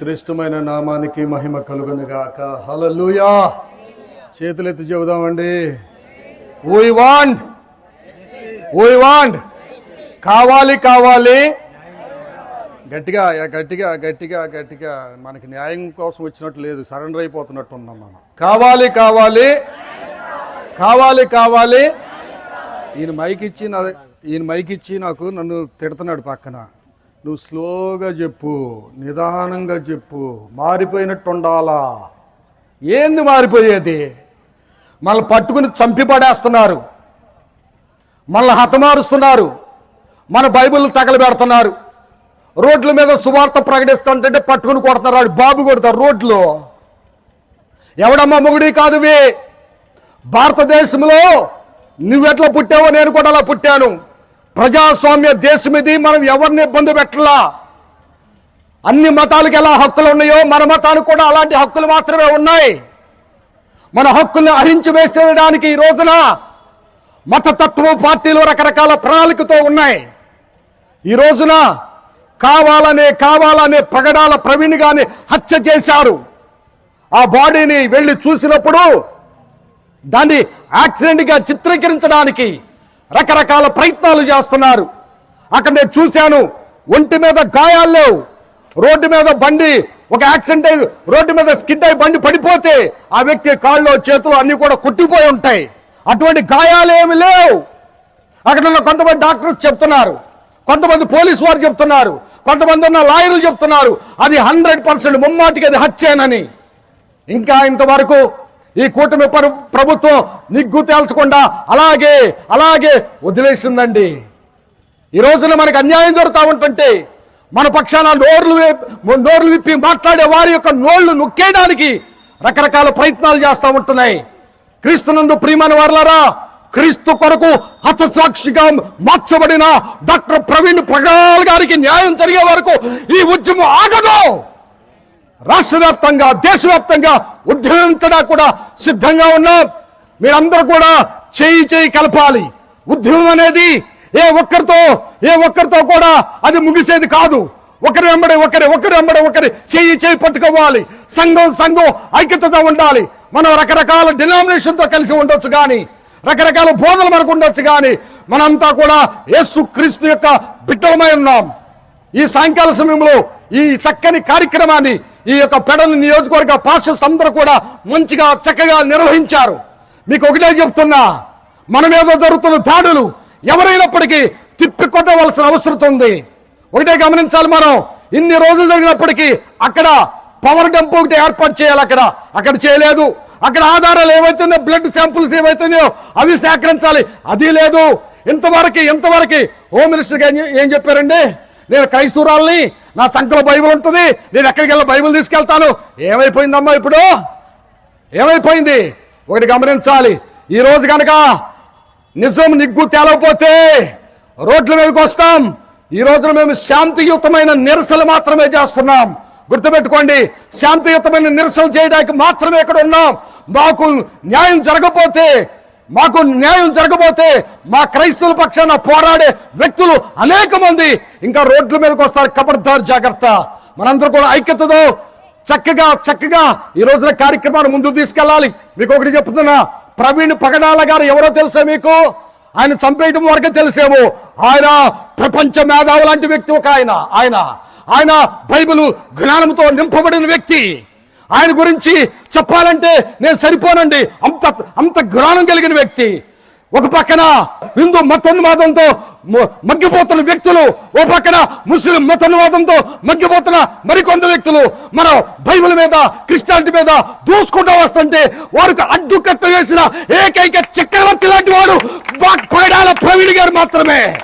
శ్రేష్టమైన నామానికి మహిమ కలుగునుగాక. హలలుయా చేతులెత్తి చెబుదామండి. ఓయ్ వాంట్ ఓయ్ వాంట్ కావాలి కావాలి. గట్టిగా గట్టిగా గట్టిగా గట్టిగా. మనకి న్యాయం కోసం వచ్చినట్టు లేదు. సరెండర్ అయిపోతున్నట్టు ఉన్నాం మనం. కావాలి కావాలి. కావాలి కావాలి. ఈయన మైక్ ఇచ్చి నా ఈయన మైక్ ఇచ్చి నాకు నన్ను తిడుతున్నాడు పక్కన. నువ్వు స్లోగా చెప్పు నిదానంగా చెప్పు. మారిపోయినట్టు ఉండాలా ఏంది మారిపోయేది? మళ్ళీ పట్టుకుని చంపి పడేస్తున్నారు. మళ్ళీ హతమారుస్తున్నారు. మన బైబిల్ తగలబెడుతున్నారు. రోడ్ల మీద సువార్త ప్రకటిస్తుంటే పట్టుకుని కొడుతున్నారు. బాబు కొడతారు రోడ్లు. ఎవడమ్మా మొగుడి కాదువి భారతదేశంలో నువ్వెట్లా పుట్టావో నేను కూడా అలా పుట్టాను. ప్రజాస్వామ్య దేశం ఇది మనం ఎవరిని ఇబ్బంది పెట్టలా? అన్ని మతాలకు ఎలా హక్కులు ఉన్నాయో మన మతానికి కూడా అలాంటి హక్కులు మాత్రమే ఉన్నాయి. మన హక్కుల్ని అహించి వేసేయడానికి ఈ రోజున మతతత్వ పార్టీలు రకరకాల ప్రణాళికతో ఉన్నాయి. ఈ రోజున కావాలనే కావాలనే పగడాల ప్రవీణ్ గాని హత్య చేశారు. ఆ బాడీని వెళ్ళి చూసినప్పుడు దాన్ని యాక్సిడెంట్గా చిత్రీకరించడానికి రకరకాల ప్రయత్నాలు చేస్తున్నారు. అక్కడ నేను చూశాను ఒంటి మీద గాయాలు లేవు. రోడ్డు మీద బండి ఒక యాక్సిడెంట్ అయి రోడ్డు మీద స్కిడ్ అయి బండి పడిపోతే ఆ వ్యక్తి కాళ్ళు చేతులు అన్ని కూడా కొట్టిపోయి ఉంటాయి. అటువంటి గాయాలు ఏమి లేవు. అక్కడ ఉన్న కొంతమంది డాక్టర్స్ చెప్తున్నారు. కొంతమంది పోలీసు వారు చెప్తున్నారు. కొంతమంది ఉన్న లాయర్లు చెప్తున్నారు. అది హండ్రెడ్ పర్సెంట్ ముమ్మాటికి అది హత్యేనని. ఇంకా ఇంతవరకు ఈ కూటమి పరు- ప్రభుత్వం నిగ్గు తేల్చకుండా అలాగే అలాగే వదిలేసిందండి. ఈ రోజున మనకు అన్యాయం జరుగుతూ ఉంటుంటే మన పక్షాన నోర్లు నోర్లు విప్పి మాట్లాడే వారి యొక్క నోళ్ళు నొక్కేయడానికి రకరకాల ప్రయత్నాలు చేస్తూ ఉంటున్నాయి. క్రీస్తునందు ప్రియమైన వర్లరా క్రీస్తు కొరకు హతసాక్షిగా మార్చబడిన డాక్టర్ ప్రవీణ్ ప్రగాల్ గారికి న్యాయం జరిగే వరకు ఈ ఉద్యమం ఆగదు! రాష్ట్ర వ్యాప్తంగా దేశవ్యాప్తంగా ఉద్యమించడానికి కూడా సిద్ధంగా ఉన్నాం. మీరందరూ కూడా చేయి చేయి కలపాలి. ఉద్యమం అనేది ఏ ఒక్కరితో ఏ ఒక్కరితో కూడా అది ముగిసేది కాదు. ఒకరి వెంబడి ఒకరి ఒకరి వెంబడి ఒకరి చేయి చేయి పట్టుకోవాలి. సంఘం సంఘం ఐక్యతతో ఉండాలి. మనం రకరకాల డినామినేషన్తో కలిసి ఉండొచ్చు కానీ రకరకాల బోధలు మనకు ఉండొచ్చు కానీ మనంతా కూడా యేసు క్రీస్తు యొక్క బిడ్డలమై ఉన్నాం. ఈ సాయంకాల సమయంలో ఈ చక్కని కార్యక్రమాన్ని ఈ యొక్క పెడను నియోజకవర్గ పార్షస్ అందరూ కూడా మంచిగా చక్కగా నిర్వహించారు. మీకు ఒకటే చెప్తున్నా మన మీద జరుగుతున్న దాడులు ఎవరైనప్పటికీ తిప్పికొట్టవలసిన అవసరం ఉంది. ఒకటే గమనించాలి మనం ఇన్ని రోజులు జరిగినప్పటికీ అక్కడ పవర్ డంప్ ఒకటి ఏర్పాటు చేయాలి అక్కడ. అక్కడ చేయలేదు. అక్కడ ఆధారాలు ఏవైతున్నాయో బ్లడ్ శాంపుల్స్ ఏవైతున్నాయో అవి సేకరించాలి. అది లేదు. ఇంతవరకు ఇంతవరకు హోమ్ మినిస్టర్ ఏం- ఏం చెప్పారండి? నేను క్రైస్తవురాల్ని నా సంఖ్యలో బైబుల్ ఉంటుంది. నేను ఎక్కడికి వెళ్ళి బైబిల్ తీసుకెళ్తాను. ఏమైపోయిందమ్మా ఇప్పుడు? ఏమైపోయింది? ఒకటి గమనించాలి. ఈ రోజు కనుక నిజం నిగ్గు తేలకపోతే రోడ్ల మీదకి వస్తాం. ఈ రోజున మేము శాంతియుతమైన నిరసనలు మాత్రమే చేస్తున్నాం. గుర్తుపెట్టుకోండి శాంతియుతమైన నిరసన చేయడానికి మాత్రమే ఇక్కడ ఉన్నాం. మాకు న్యాయం జరగకపోతే మాకు న్యాయం జరగబోతే మా క్రైస్తవుల పక్షాన పోరాడే వ్యక్తులు అనేక మంది. ఇంకా రోడ్ల మీదకి వస్తారు. కబర్దార్ జాగ్రత్త. మనందరూ కూడా ఐక్యతతో చక్కగా చక్కగా ఈ రోజున కార్యక్రమాన్ని ముందుకు తీసుకెళ్ళాలి. మీకు ఒకటి చెప్తున్నా. ప్రవీణ్ పగడాల గారు ఎవరో తెలుసా మీకు? ఆయన చంపేయడం వరకు తెలిసేమో. ఆయన ప్రపంచ మేధావు లాంటి వ్యక్తి ఒక ఆయన. ఆయన ఆయన బైబిల్ జ్ఞానంతో నింపబడిన వ్యక్తి. ఆయన గురించి చెప్పాలంటే నేను సరిపోనండి. అంత అంత జ్ఞానం కలిగిన వ్యక్తి. ఒక పక్కన హిందూ మతోన్మాదంతో మగ్గిపోతున్న వ్యక్తులు ఓ పక్కన ముస్లిం మతోన్మాదంతో మగ్గిపోతున్న మరికొంత వ్యక్తులు మన బైబిల్ మీద క్రిస్టియానిటీ మీద దూసుకుంటూ వస్తుంటే వారికి అడ్డుకట్ట వేసిన ఏకైక చక్రవర్తి లాంటి వాడు బా- ప్రవీణ్ గారు మాత్రమే.